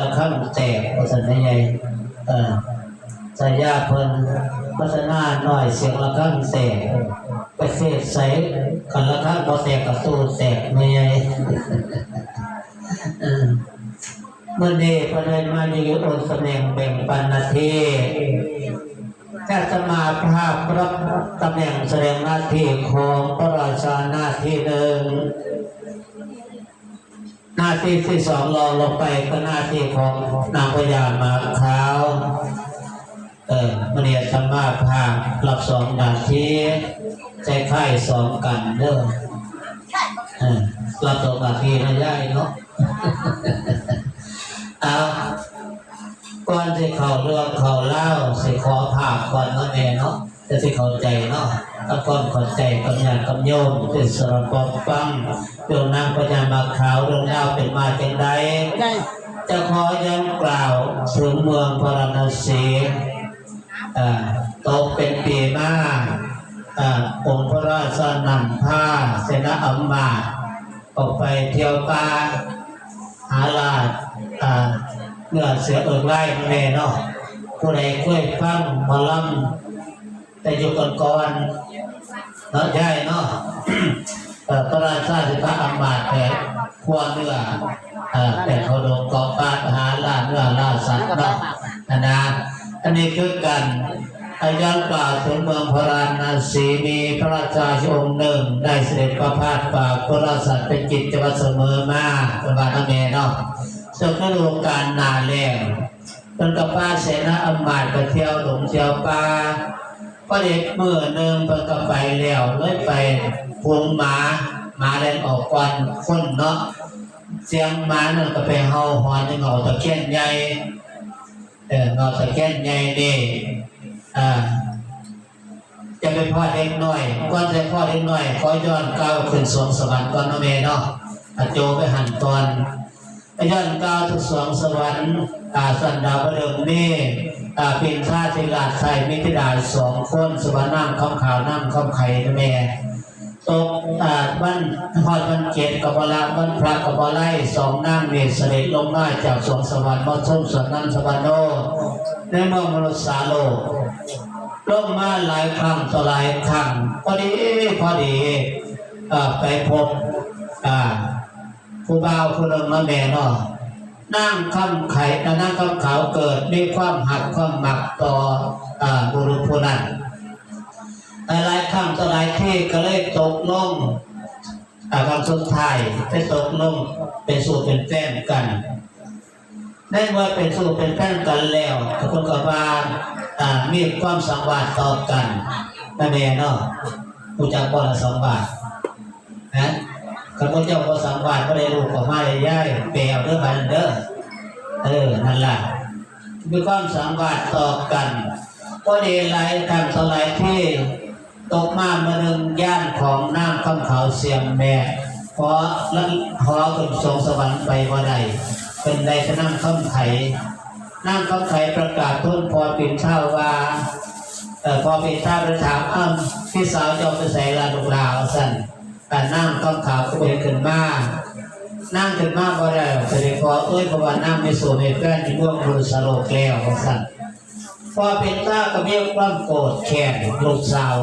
ละข้างแตกภาษาใหญ่เออสายาเพิ่นพัฒนาหน่อยเสียงละข้างแตกไปเฟสใส่กันละข้างบ่แตกกับตู้แตกไม่ใหญ่เมื่อเดชประเด็นมาดีโอนแสดงแบ่งปันนาทีถ้าสมาภาพรับตำแหน่งแสดงหน้าที่ของพระราชาหน้าที่หนึ่ง หน้าที่ที่สองรองลงไปก็หน้าที่ของนางพญามาขาวเออมเนียธรรมาภาครับสองนาที่ใจไข่สองกันเด้อเออรับสองนาที่นะย่ายเนาะเอาก่อนที่เขาเรื่องเขาเล่าสิขอภาพก่อนเนาะแม่เนาะ จะสิเข้าใจเนาะถ้าก่อนเข้าใจกับญาติกับโยมเป็นสระปองฟังเรื่องนางพญามาขาวเรื่องเล่าวเป็นมาจังใดได้จะขอย้ำกล่าวถึงเมืองพาราณสีอ่าตกเป็นปีมาอ่าองค์พระราชนำผ้าเสนาอัมมาตย์ออกไปเที่ยวป่าหาลาดอ่าเนื้อเสือเอิกไล่แม่เนาะผู้ใดเคยฟังหมอลำ แต่อยู่ก่อนก่อนๆเนาะใช่เนาะพระราชาธิพระอัมมาตย์แต่พวเนื้อแต่เขาลงกองปาบหาล่าเนื้อล่าสัตว์เนาะนะอันนี้คือกันอายันกล่าวถึงเมืองพระราสีมีพระราชาองค์หนึ่ง ได้เสด็จประพาสป่าพระราชสัตว์เป็นกิจวัตรเสมอมาเป็นบาตเมเนาะซึ่งฤดูกาลนาแล้งเป็นกับป้าเสนาอมาตย์ไปเที่ยวหลงเที่ยวป่า ก็เด็กเมื่อหนึ่งเพิ่นก็ไปแล้วเลยไปพวงหมาหมาเล่นออกก่อนคนเนาะเสียงหมานั่นก็ไปเฮาหอนเงาตะเคียนใหญ่เออเงาตะเคียนใหญ่นี่อ่าจะไปพ่อเด็กน้อยก่อนจะพ่อเด็กน้อยขอย้อนก้าวขึ้นสวงสวรรค์ก่อนเนาะแม่เนาะอาโจไปหันตอน ย้อนก้าวทุกสวงสวรรค์อาสันดาวเดิมนี่อาเป็นท่าธิราชไทยมิถิดาสองคนสวรรค์น้ำคำขาวน้ำคำไข่แม่ตกอาบ้านหอดวันเจ็ดกับวลาบ้านพระกับวไลสองน้ำเนเสด็จลงมาจากสวงสวรรค์มาชมสวนน้ำสวรรค์โนในเมืองมนุษย์สาโลกลงมาหลายครั้งต่อหลายครั้งพอดีพอดีอไปพบอ่า ผู้บ่าวผู้หนึ่งมาแม่เนาะนั่งคำไข่นั่งคำขาวเกิดมีความหักความหมักต่อบุรุษผู้นั้นหลายครั้งต่อหลายที่ก็เลยตกลงอาคำสุดท้ายไปตกลงเป็นสู่เป็นแฟนกันได้ว่าเป็นสู่เป็นแฟนกันแล้วคนก็ว่าอ่ามีความสังวาสต่อกันนั่นเองเนาะผู้จักบ่ลสองบาทนะ ข้าพเจ้าก็สังวาสก็ได้ลูกของมาได้ย่ายเปลวเด้อบันเด้อเออนั่นล่ะมีความสังวาสต่อกัน ก็ได้หลายทางสลายที่ตกมาเมื่อหนึ่งย่านของน้ำคำเขาเสียงแม่เพราะลันหอขึ้นทรงสวรรค์ไปว่าใดเป็นใดจะนั่งคำไข่นั่งคำไข่ประกาศทุนพอปิ่นเช่าว่าเออพอปิ่นเช่าไปถามอ้ำพี่สาวจ้าไปใส่ลาดุกลาวสั่น การนั่งก้มขาก็เป็นขึ้นมานั่งขึ้นมาก็ได้เสด็จพอเอ้ยเพราะว่านั่งไม่สูในแฟนที่ร่วงมือสโลกแล้วของสันพอเป็นตาก็เมียความโกรธแค้นลูกสาว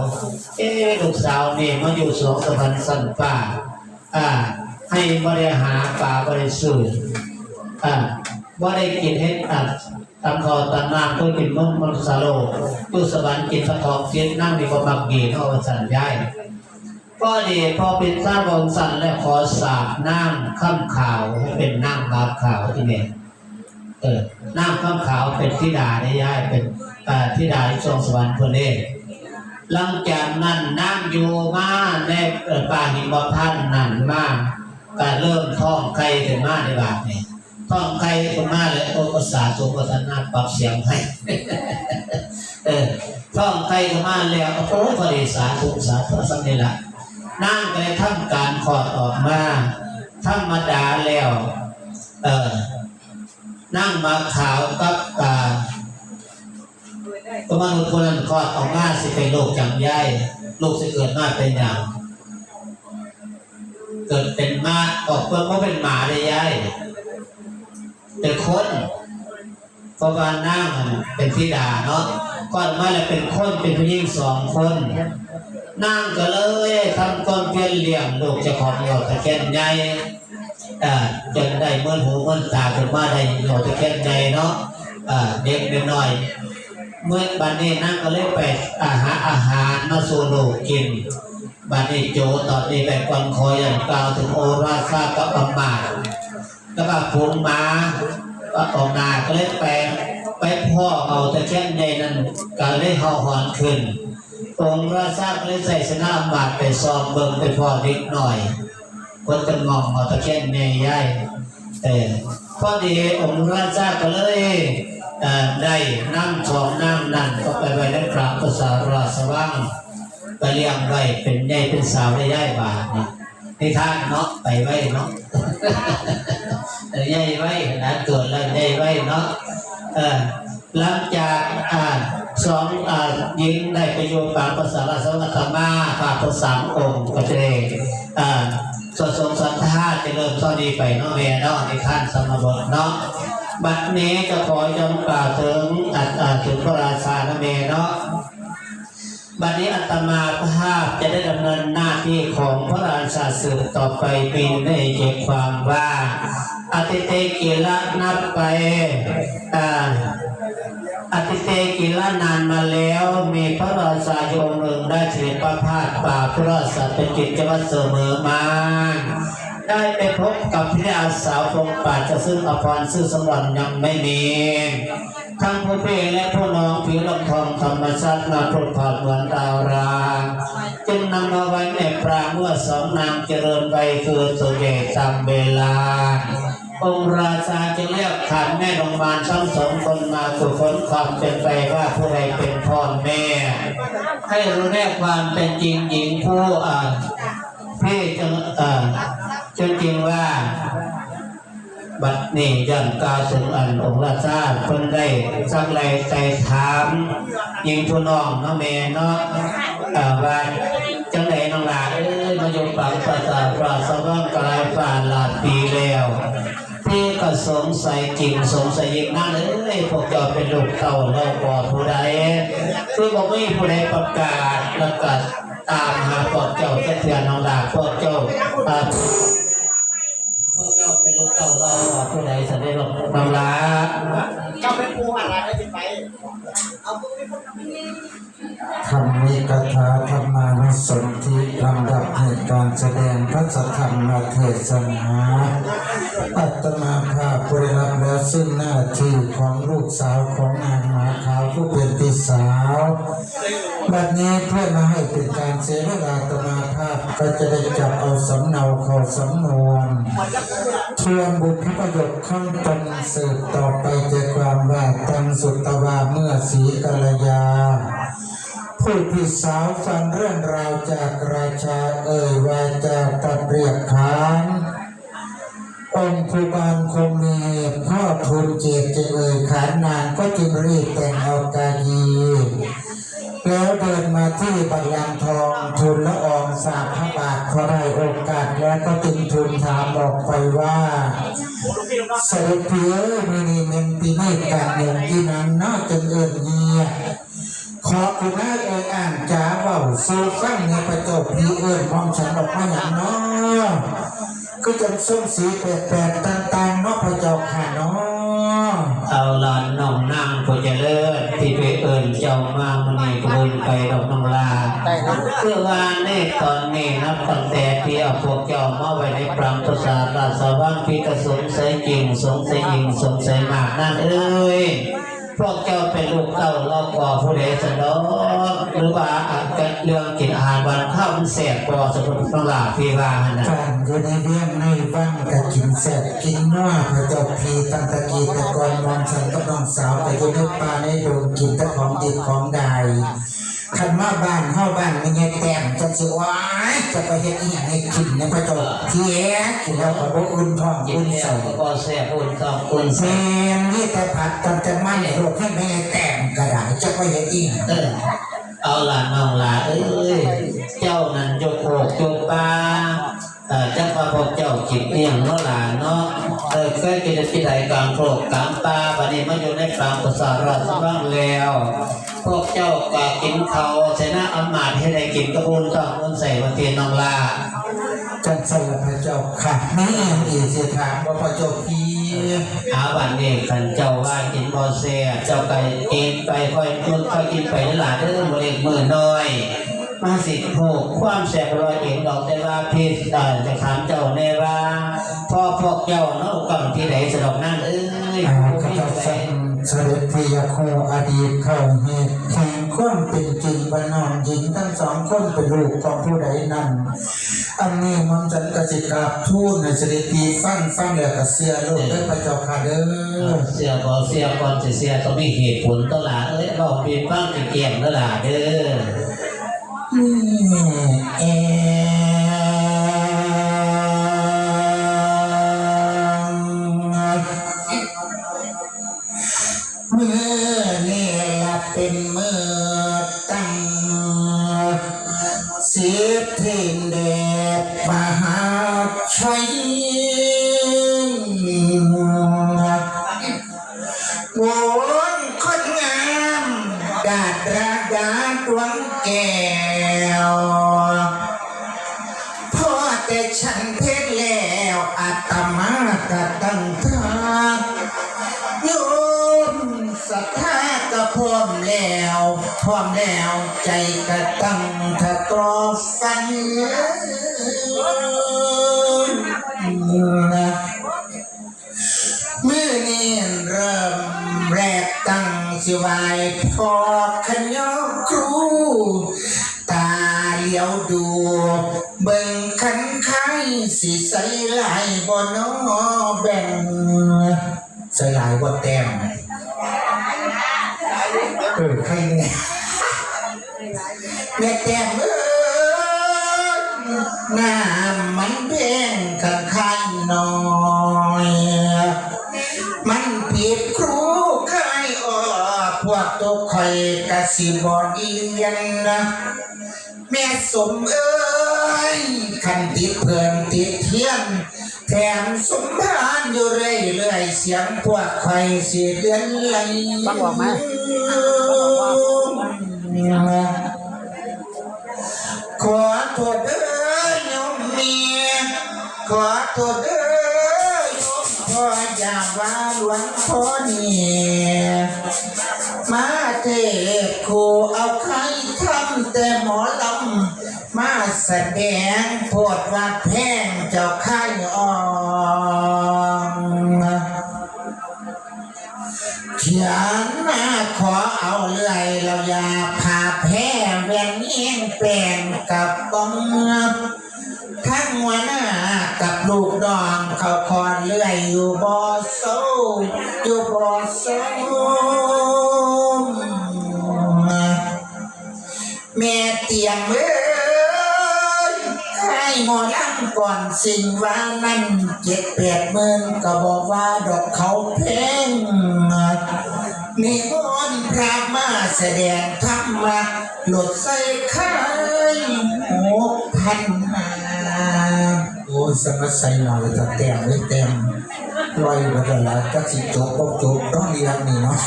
เอ๊ะลูกสาวนี่มาอยู่สวงสวรรค์สันป่าอ่า ให้บริหารป่าบริสุทธิ์อ่าว่าได้กินเฮ็ดอัดตำคอตำนามก็กินมุ่งมันสโลตู้สวรรค์กินพระทองเจ็ดนั่งมีความมักดีเท่าสันย้าย ก็ดีพอเป็นสร้างวงสันและขอสาบน้ำข้ามขาวให้เป็นน้ำบาบขาวที่เนี่ยเออน้ำข้ามขาวเป็นทิดาได้ย่ายเป็นอ่าทิดาที่ทรงสวรรค์คนนี้หลังจากนั้นน้ำอยู่มาในป่าหิมพันธ์นั่นมากก็เริ่มท้องไข่ขึ้นมาในบาทนี่ท้องไข่ขึ้นมาเลยโอ้ภาษาสมภาษนาปรับเสียงให้เออท้องไข่ขึ้นมาแล้วโอ้พอดีสาธุสาธุสักนี่ละ นั่งไปทำการขอดออกมาธรรมดาแล้ว เออนั่งมาขาวกับตาก็มนุษย์คนนั้นคลอดออกมาสิเป็นโรคจำย่ายโรคสิเกิดมาเป็นอย่าง เกิดเป็นมาออกเพื่อเพราเป็นหมาได้ย่ายเป็นคนเพราะว่านั่งเป็นธิดาเนาะก่อนมาแล้วเป็นคนเป็นผู้หญิงสองคน นั่งก็เลยทำก้อนเพียนเลี้ยงลูกเจ้าของเหล่าตะเคียนใหญ่อ่าจนได้เมื่อหูเมื่อตาขึ้นมาได้เหล่าตะเคียนใหญ่เนาะเอ่าเด็กน้อย เมื่อบัดนี้นั่งก็เลยไปอาหาอาหารมาสู่ลูกกินบัดนี้โจตอนนี้แบบก่อนคอยอย่างกล่าวถึงโอราซากับอมานแล้วก็พุงมาก็ออกนาก็เลยแปลงไปพ่อเอาตะเคียนใหญ่นั้นก็เลยห่าหอนขึ้น องค์ราชาก็เลยใส่ชนะอำมาตย์ไปซ้อมเบิ่งไปพอเล็กหน่อยคนกันงองเอาตะเคียนใหญ่ใหญ่เออพอดีองค์ราชาก็เลยเออได้นั่งของนั่งนั่นก็ไปไว้ในพระภาษาราชวังก็เลี้ยงไว้เป็นใหญ่เป็นสาวได้ย่ายบาทนี่ให้ท่านเนาะไปไว้เนาะเออใหญ่ไว้นะเกิดแล้วใหญ่ไว้เนาะเออ หลังจากอ่าสองอ่ายิงได้ไปโยชนปางภาษาลาสวัตมาพากภาษามองค์ก็จะได้อ่าสดทรงสันทาจะเริ่มต้นดีไปเนาะเวียเนาะในท่านสมบทเนาะบัดนี้จะขอยอมกล่าวถึงอัตอ่าถึงพระราชานะเมเนาะบัดนี้อาตมาภาพจะได้ดำเนินหน้าที่ของพระราชาสืบต่อไปปีได้เก็บความว่าอติเตกิละนับไปอ่า อติเตกิละนานมาแล้วมีพระราชาโยมหนึ่งได้เสด็จประพาสป่าพระราชาเป็นกิจวัตรเสมอมาได้ไปพบกับพระอาสาวพงป่าจะซึ่งอภรรซึ่งสวรรค์ยังไม่มีทั้งผู้เพ่และผู้น้องผิวลำทองธรรมชาติมาพรดผ่านเหมือนดาวรางจึงนำมาไว้ในปรางเมื่อสองนางเจริญไปคือสุเดชตามเวลา องค์ราชาจึงเรียกขันแม่ลงมาลทั้งสองคนมาฝึกฝนความเป็นไปว่าผู้ใดเป็นพ่อแม่ ให้รู้แน่ความเป็นจริงหญิงผู้อ่าพี่จึงอ่าจริงว่า บัดนี้ย่อนกาวถึงอันองค์ราชาเพิ่นได้สักไรใจถามยิงผู้น้องเนาะแม่เนาะเอ่อว่าจังไดน้องหลานเอ้ยมาอยู่ปังภาษาพระสว่างกลายฝ่าหลาดปีแล้ว ก็สงสัยจริงสงสัยยิ่งนั่นเลยพวกเจ้าเป็นลูกเต่าแล้วบ่ผู้ใดคือบอกไม่ผู้ใดประกาศประกาศตามหาพวกเจ้าจะเถื่อนน้องดาพวกเจ้าพวกเจ้าเป็นลูกเต่าเราผู้ใดสันได้หลบน้ำลา เจ้าเป็นครูอะไรได้ติดไปเอาพวกนี้พวกนี้ธรรมิกถาธรรมานุสนธิลำดับเหตุการแสดงพระสัทธรรมเทศนาอัตมาภาพบริรับแล้วซึ่งหน้าที่ของลูกสาวของนางหมาขาวผู้เป็นพี่สาวบัดนี้เพื่อมาให้เป็นการเสียเวลาอัตมาภาพก็จะได้จับเอาสำเนาเข้าสำนวน ทวนบุพประโยคข้างตนสืบต่อไปใจความว่าตังสุตตวาเมื่อสีกัลยา ผู้พี่สาวฟังเรื่องราวจากราชาเอ่ยวาจาตัดเรียกขานองค์ครูบาลคงมีพ่อทูลเจตจะเอ่ยขานนานก็จึงรีบแต่งเอากายี แล้วเดินมาที่บัลลังก์ทองทูลละอองสาบพระบาทพอได้โอกาสแล้วก็จึงทูลถามบอกไปว่าเสด็จเพียมินีเมนปีนี้การเงินที่นั้นน่าจะเอินเงียขอคุณนายเอ่ยอ่านจ้าเบาสู้ฟังในประจบพี่เอิญมองฉันออกมาอย่างน้อก็จะส้มสีแปลกๆต่างๆนาะพระจ้าค่ะเนาะเอาลานน้องนั่งผู้เจริญที่ไปเอิญ เจ้ามามันนี่กบุญไปดอกน้องลาเพื่อว่าในตอนนี้นับตั้งแต่ที่เอาพวกเจ้ามาไว้ในปรางภาษาราชว่างพี่กระสงสัยจริงสงสัยยิงสงสัยมากนั่นเอ้ยพวกเจ้าเป็นลูกเต้าเราก่อผู้ใดสนองหรือว่าอาจจะเรื่องกินอาหารวันข้าวมันแสบก่อสมมติน้องลาพี่ว่าหั่นนะ แสบกินนัวพระเจ้าพีตั้งแตะกีแตะกอนมองฉันกับน้องสาวไปอยู่ในป่าในดงกินแต่ของดิบของใดขันมาบ้านเข้าบ้านไม่เงี้ยแต้มจะสิว้ายจะไปเฮ็ดอีหยังให้กินในพระเจ้าเพียกินแล้วก็บ่อุ่นท้องกินอุ่นแล้วใส่ก็แสบอุ่นสองอุ่นเซแสบมนี่แต่ผัดกันจะมันโรคให้แม่แต้มกระดาษจะไปเฮ็ดอีหยังเออเอาล่ะน้องล่ะเอ้ยเจ้านั่นยกโอกยกปลาเอ่อ จักว่าพวกเจ้าจิตเอียงเนาะล่ะเนาะเออเคยกินที่ใดกลางโคกกลางป่าบัดนี้มาอยู่ในกลางประสาทราชบ้างแล้ว พวกเจ้าก็กินเขาชนะอำมาตย์ให้ได้กินกระบุนต้องมุนใส่วันเทียนน้องลาจันทร์พระเจ้าค่ะแม่อีกสิถามว่าพระเจ้าพี่อาวันนี้ขันเจ้าว่ากินบอเซียเจ้าไปกินไปค่อยคุณค่อยกินไปนี่หลาเด้อบริเวมือน้อย มาสิผูกความแสบรอยเองดอกแต่ว่าพิษอ่าจะถามเจ้าในว่าพ่อพวกเจ้าเนาะกัที่ไหนสะดอกนั่งเอ้ยอ่าผู้ข้ามีเจ้าใจสั่งเสด็จพระยาโคอดีตเข้าเหตุแห่งความเป็นจริงบรรนอนหญิงทั้งสองคนเป็นลูกของผู้ใดนั้นอันนี้มันจันกสิกราบทูตในเสด็จพีฟังฟังแล้วก็เสียลูกได้อพระเจ้าค่ะเด้อเสียบอเสียก่อนจะเสียต้องมีเหตุผลตลาดเอ้ยบอกเป็นฟังเกี่ยงตลาดเด้อ เงทะกรอฟันนะมื่อนี้เริ่มแรกตั้งสิวายพอขยอครู ตาเลี้ยวดู เบิ่งขันไข่สิใส่ลายบ่นอแบ่งใส่ลายบ่แต้ม สิบอดีเรียนนะแม่สมเอ้ยคันติดเพื่อนติดเทียนแถมสมทานอยู่เรื่อยเรื่อยๆเสียงพวกคอยสิเดือนไหลฟังออกไหมขอโทษเด้อโยมเมียขอโทษเด้อโยมพ่ออย่าว่าหลวงพ่อเนี่ย มาเทศครูเอาใครทำแต่หมอลำมาแสดงโพดว่าแพงเจ้าไข่ออนเขียนมาขอเอาเลื่อยเราอยาพาแพ้แหวนเอียงแปลงกับบ้องทั้งหัวหน้ากับลูกดองเขาคอนเลื่อยอยู่บ่ ตียมเอ้ยให้หมอลำก่อนสิ่งว่านั่นเจ็ดแปดหมื่นก็บอกว่าดอกเขาแพงนิมนต์พระมาแสดงธรรมะหลดใส่ค่ายหกพันหาโอ้สมัครใส่หน่อยจะแต้มไม่แต้มลอยมาตลาดก็สิจบก็จบต้องเรียนนี่เนาะ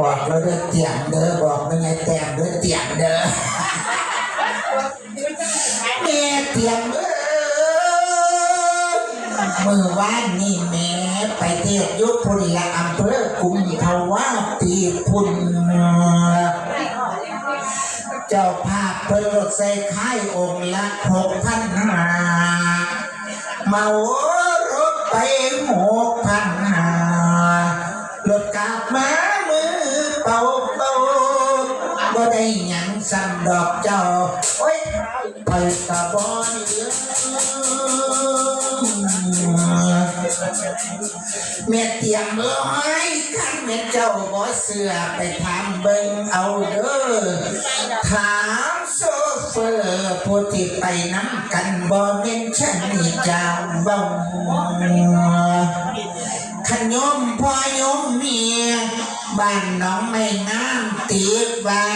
บอกแล้วเด้อเตียงเด้อบอกไม่ไงแต้มเด้อเตียงเด้อแม่เตียงเด้อมือวานนี่แม่ไปเทศยุพุนละอำเภอกุมภาวะปีพุนเจ้าภาพเพิ่นรถใส่ค่ายองค์ละหกพันห้าเมารถไปหกพันห้ารถกลับมา ได้หยังสั่งดอกเจ้า โอ้ยไปกะบ่เหลือแม่เตียมเอ้ยขันแม่เจ้าบ่เสือไปถามเบิ่งเอาเด้อถามโซเฟอร์ผู้ที่ไปน้ำกันบ่แม่นฉันนี่เจ้าเบ้าขยมพ่อยมเมีย บ้านน้องไม่งามตีบว่า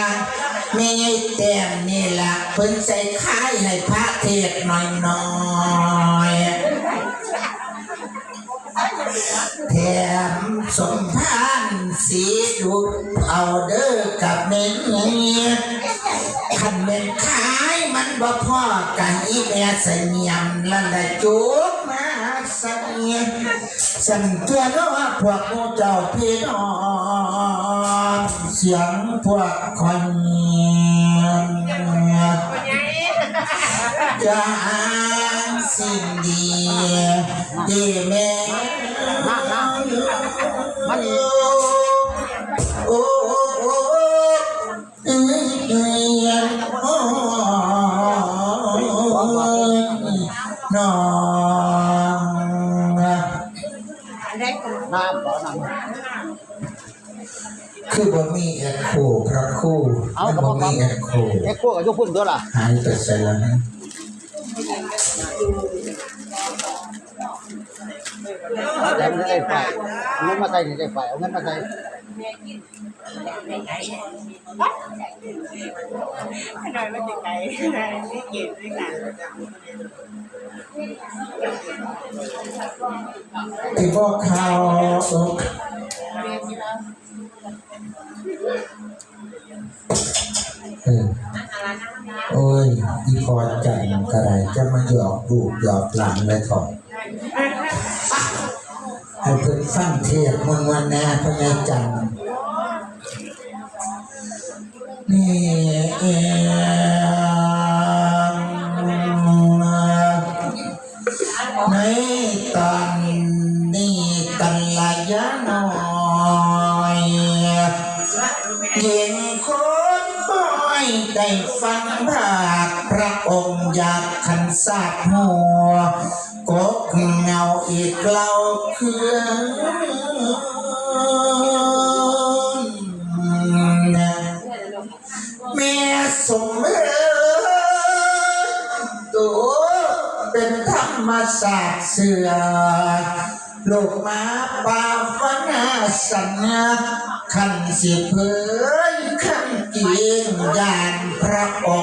ไม่ไงแต้มนี่ละเพิ่นใส่ค่ายให้พระเทศหน่อยหน่อย มสมพานสีดุดเอาเด้อกับเน้นขันเป็นขายมันบ่พอกันอีแม่เสนียมละละจุกมาเสนียมสั่นตัวเนาะพวกหมูเจ้าพี่น้องเสียงพวกคนจางสิ่งดีดีแม่ มันโอ้โอ้โอ้เอ้ยเอ้ยโอ้น้องน้ำบ่น้ำคือบ่มีแอคโคพระครู่เอามันกระบ่เพาะมีแอคโคเอ็กโคกับยุพุ่นตัวล่ะหายไปใส่แล้วนะ เอาเงินมาใส่ไฟเอาเงินมาใส่ในใจไฟเอาเงินมาใส่หน่อยมันจะไกลไม่เก็บด้วยกันที่พวกเขาเออโอ้ยอีพอใจมันกระไรจะมาหยอกลูกหยอกหลานไว้ก่อน ให้เพิ่นฟังเทศมึงวันแน่พระแม่จันทร์นี่เองในตอนนี้กันละยะน้อยเย็นคนบ่อยได้ฟังภาคพระองค์อยากขันสาดหัว เงาอีกเล่าเครื่องแม่สมเอ๋ยตัวเป็นธรรมศาสตร์เสือลูกมาป่าฟันาสัญญาขันสิเผยขันเกียงยานพระองค์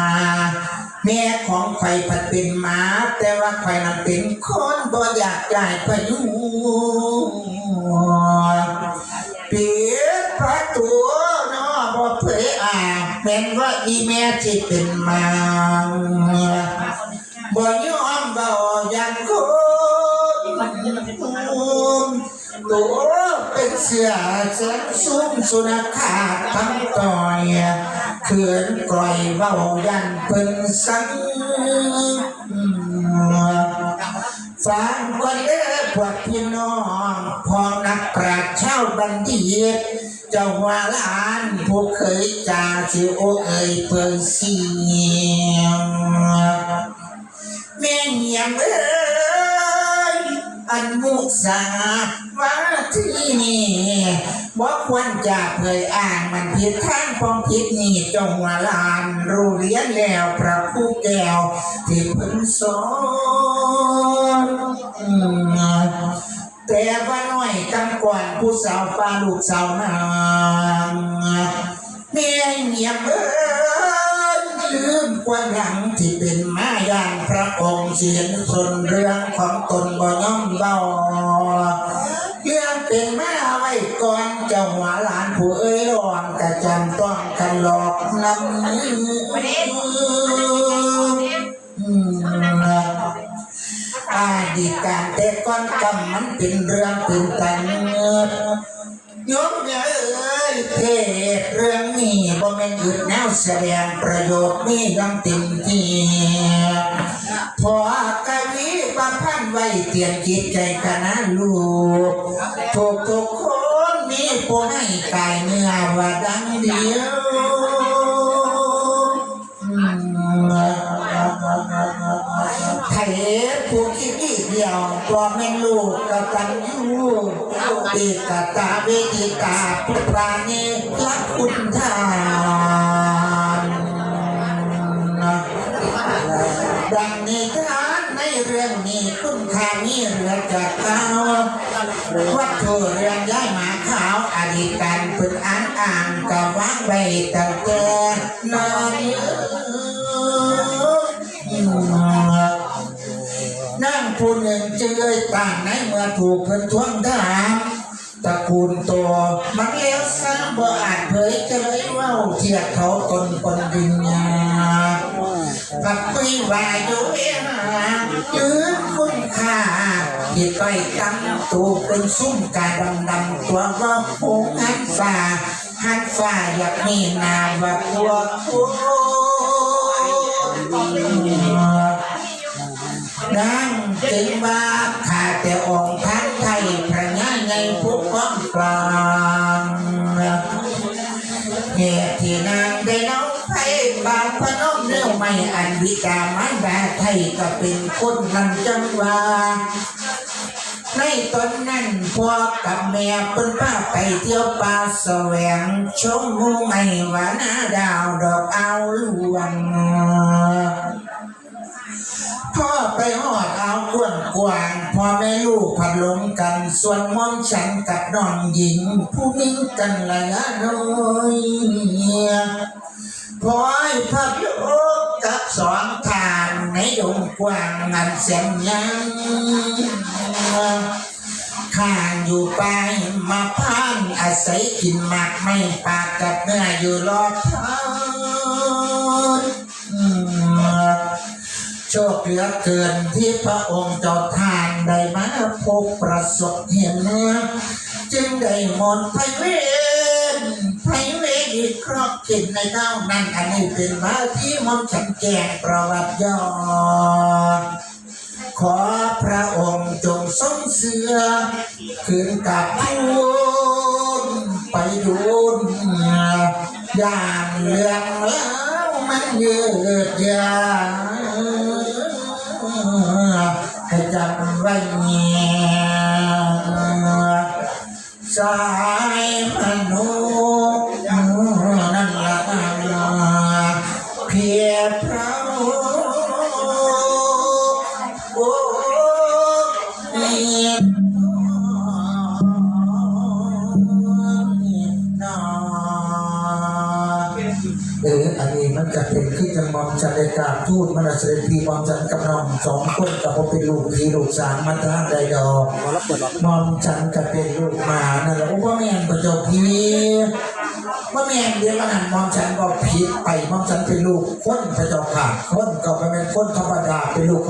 องไข่ผัดเป็นหมา แต่ว่าไข่นั้นเป็นคนบ่อยากจ่ายปยุเปียกพระตัวนาะบ่เผยอ่าแม่นว่าอีแม่จิเป็นมังบ่ยอมบาอย่างคนตัวเป็นเสือแสนสูงสุนัขขาดทั้งต่อย เขื่อนกล่อยเบายันเป็นสังฟังกันเด้อพวกพี่น้องพอนักปราชญ์ชาวบัณฑิตเจ้าว่าลานผู้เคยจาสิโอเอ่ยเปิดเสียงแม่เงียบเอ้ยอันมุสาวาที่นี่ บ่ควรจะเผยอ่านมันผิดทางปองผิดนี่จงวาลานรู้เรียนแล้วพระผู้แก้วที่เพิ่นสอนแต่ว่าน้อยกำก่อนผู้สาวฟ้าลูกสาวนางแม่เงียบเอ้ยลืมความหลังที่เป็นมายานพระองค์เสียนสนเรื่องของตนบ่ย่อมเบาเรื่องเป็นมาไว้ก่อน เจ้าหัวหลานผู้เอ้ยรองกระจำต้องกันหลอกนำอืมอาดีการแต่ก่อนกำมันเป็นเรื่องเป็นตันเงินยกเอ้ยเทศเรื่องนี้บ่แม่นหยุดแนวแสดงประโยชน์นี่ยังเต็มที่พอกะวีประพันธ์ไว้เตียนจิตใจคณะลูกทุกทุกค ผู้ให้กายเนื้อว่าดังเดียวอืมไทยผู้คิดอีกเดียวพ่อแม่ลูกกตัญญูเอกตาเวทิตาพุทรานิรักคุณทานดังนิทานในเรื่องนี้คุณค่ามีเหลือจากเขาวัตถุเรื่องย้ายมา ขาวอดีตการฝึกอ่านอ่านกับวางไว้ตั้งแต่นอนนั่งผู้หนึ่งเจยต่างในเมื่อถูกเพิ่นท่วงถามตระกูลตัวมันเลี้ยวซ้ำบ่อาจเผยเจยว่าเทียบเขาตนคนดินยากับปีวายุเอหายืนคุณค่า ที่ก้อยตั้งตัวเป็นซุ้มกาดำดำตัวว่าปูหันฝ่าหันฝ่าอยากมีนาว่าตัวโอ้นั่งจึงว่าขาดแต่องค์ท่านไทยพระญาในผู้ป้องกลางเหตุที่นางได้น้องไผ่บางพนมเนื้อไม่อันวิกามันดาไทยก็เป็นคนนันจังว่า ในตอนนั้นพ่อกับแม่เปิ้นพาไปเที่ยวป่าแสวงชมหมู่ไม่วานาดาวดอกเอาลวงพ่อไปหอดเอากวนกวางพ่อแม่ลูกพัดหลงกัน ส่วนม่อมฉันกับน้องหญิง ผู้นิ่งกันละละน้อยพ่อยพัดลูก กับสองทางในดงกว้างงันเสียงยังข้างอยู่ไปมาพานอาศัยกินหมากไม่ปากกับเนื้ออยู่รอบทางโชคเหลือเกินที่พระองค์เจ้าทานได้มาพบประสบเห็นเนื้อจึงได้มนต์ไพเวนไพ เวนอีครอบขินในเท่านั้นอันนี้เป็นมาที่มนต์ฉันแกงประวัติย่อขอพระองค์จงทรงเสือคืนกับทูลไปดูนอย่างเรื่องแล้วมันยืดยาวให้จำไว้เนี่ยสา กราบทูตมันอาจจะเรนพีมอมจันกับน้องสองคนกับผมเป็นลูกพีลูกสามมันทางใดดอกมอมจันกับเป็นลูกหมานั่นแหละโอ้พ่อแม่นประจบพีพ่อแม่นเดียวกันมอมจันก็ผิดไปมอมจันเป็นลูกคนพระเจ้าค่ะคนก็เป็นคนธรรมดาเป็นลูก